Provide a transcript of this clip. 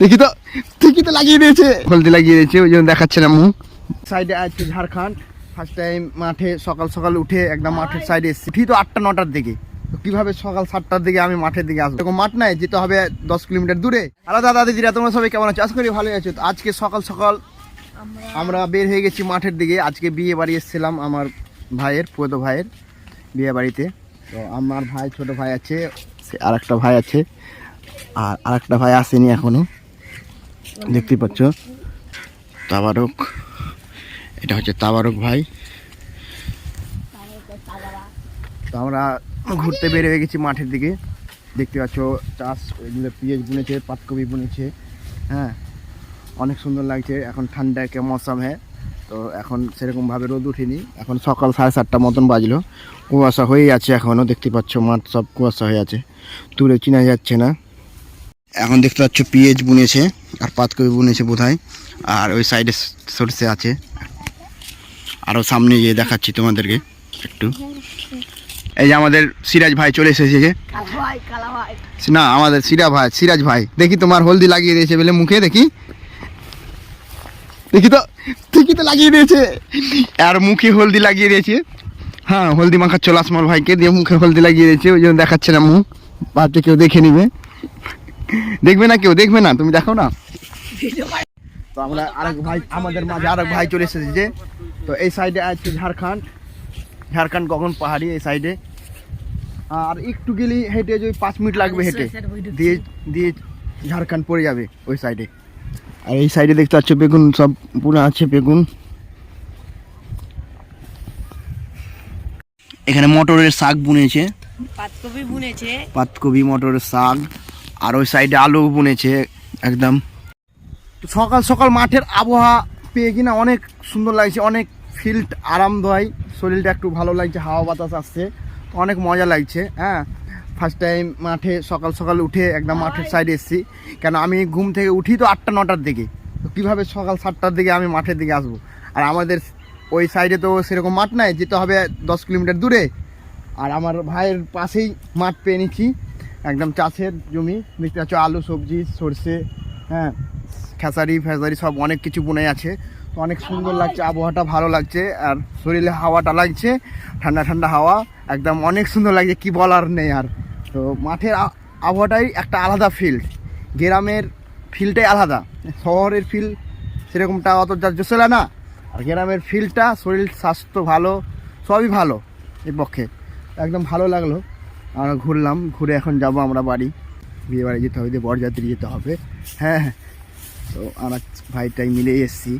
দেখি তো ঠিকই তো লাগিয়ে দিয়েছে। হলদি লাগিয়ে দিয়েছে ওই জন্য দেখাচ্ছে না মুখ সাইডে আছে ঝাড়খণ্ড। ফার্স্ট টাইম মাঠে সকাল সকাল উঠে একদম মাঠের সাইডে এসেছি। ঠিক তো আটটা নটার দিকে। তো কীভাবে সকাল সাতটার দিকে আমি মাঠের দিকে আসব? এরকম মাঠ নাই যেতে হবে দশ কিলোমিটার দূরে। হ্যালো দাদা দিদিরা তোমরা সবাই কেমন আছো? আশা করি ভালোই আছো। তো আজকে সকাল সকাল আমরা বের হয়ে গেছি মাঠের দিকে। আজকে বিয়ে বাড়ি এসেছিলাম আমার ভাইয়ের পুয়ত ভাইয়ের বিয়ে বাড়িতে। তো আমার ভাই ছোট ভাই আছে আর একটা ভাই আছে। আর আরেকটা ভাই আসেনি এখনও। দেখতে পাচ্ছ? তাবারক, এটা হচ্ছে তাবারক ভাই। তো আমরা ঘুরতে বের হয়ে গেছি মাঠের দিকে। দেখতে পাচ্ছ, চাষ এগুলো পিঁয়াজ বুনেছে পাতকপি বুনেছে হ্যাঁ? অনেক সুন্দর লাগছে। এখন ঠান্ডা কে মৌসুম হ্যাঁ? তো এখন সেরকমভাবে রোদ উঠেনি। এখন সকাল সাড়ে সাতটা মতন বাজলো। কুয়াশা হয়েই আছে এখনও দেখতে পাচ্ছ মাঠ সব কুয়াশা হয়ে আছে। তুলে চিনা যাচ্ছে না। এখন দেখতে পাচ্ছ পিএইচ বুনেছে, আর পাতকপি বুনেছে বোধহয়, আর ওই সাইডে সরষে আছে। আরও সামনে গিয়ে দেখাচ্ছি তোমাদেরকে একটু। এই যে আমাদের সিরাজ ভাই চলে এসেছে যে। না, আমাদের সিরা ভাই, সিরাজ ভাই। দেখি তোমার হলদি লাগিয়ে দিয়েছে বলে মুখে, দেখি। দেখি তো ঠিকই তো লাগিয়ে দিয়েছে। আর মুখে হলদি লাগিয়ে দিয়েছে। হ্যাঁ হলদি মাখা চলে আসমল ভাইকে দিয়ে মুখে হলদি লাগিয়ে দিয়েছে, ওই জন্য দেখাচ্ছে না মুখ। বাচ্চা কেউ দেখে নিবে। দেখবে না কেউ দেখবে না তুমি দেখো না। তো আমরা আরেক ভাই আমাদের মাঝে আরেক ভাই চলে এসেছে যে তো এই সাইডে আছে ঝাড়খণ্ড। ঝাড়খণ্ড কখন পাহাড়ি এই সাইডে। আর একটু গেলেই হেঁটে যে পাঁচ মিনিট লাগবে হেঁটে। দিয়ে। দিয়ে ঝাড়খণ্ড পড়ে যাবে ওই সাইডে। আর এই সাইডে দেখতে পাচ্ছ বেগুন সব পুরো আছে বেগুন। এখানে মটরের শাক বুনেছে। পাতকপি বুনেছে। পাতকপি মটরের শাক। আর ওই সাইডে আলু বুনেছে, একদম। সকাল সকাল মাঠের আবহাওয়া পেয়ে কিনা অনেক সুন্দর লাগছে, অনেক ফিল্ড আরামদায়ী শরীরটা একটু ভালো লাগছে, হাওয়া বাতাস আসছে, অনেক মজা লাগছে হ্যাঁ। ফার্স্ট টাইম মাঠে সকাল সকাল উঠে একদম মাঠের সাইডে এসেছি। কেন আমি ঘুম থেকে উঠি তো আটটা, নটার দিকে। তো কীভাবে সকাল সাতটার দিকে আমি মাঠের দিকে আসব? আর আমাদের ওই সাইডে তো সেরকম মাঠ নাই, যেতে হবে দশ কিলোমিটার দূরে। আর আমার ভাইয়ের পাশেই মাঠ পেয়ে নিচ্ছি। একদম চাষের জমি। দেখতে পাচ্ছ আলু, সবজি, সর্ষে হ্যাঁ খেসারি, ফেসারি সব অনেক কিছু বুনে আছে। তো অনেক সুন্দর লাগছে, আবহাওয়াটা ভালো লাগছে, আর শরীরে হাওয়াটা লাগছে, ঠান্ডা ঠান্ডা হাওয়া, একদম অনেক সুন্দর লাগছে, কি বলার নেই আর। তো মাঠের আবহাওয়াটাই একটা আলাদা ফিল্ড গ্রামের ফিল্ডটাই আলাদা, শহরের ফিল্ড সেরকমটা অত জোসেলা না। আর গ্রামের ফিল্ডটা শরীর স্বাস্থ্য ভালো, সবই ভালো এর পক্ষে। একদম ভালো লাগল। আমরা ঘুরলাম, ঘুরে এখন যাব আমরা বাড়ি। বিয়ে বাড়ি যেতে হবে, বরযাত্রী যেতে হবে। হ্যাঁ হ্যাঁ। তো আমরা ভাইটাই মিলে এসেছি।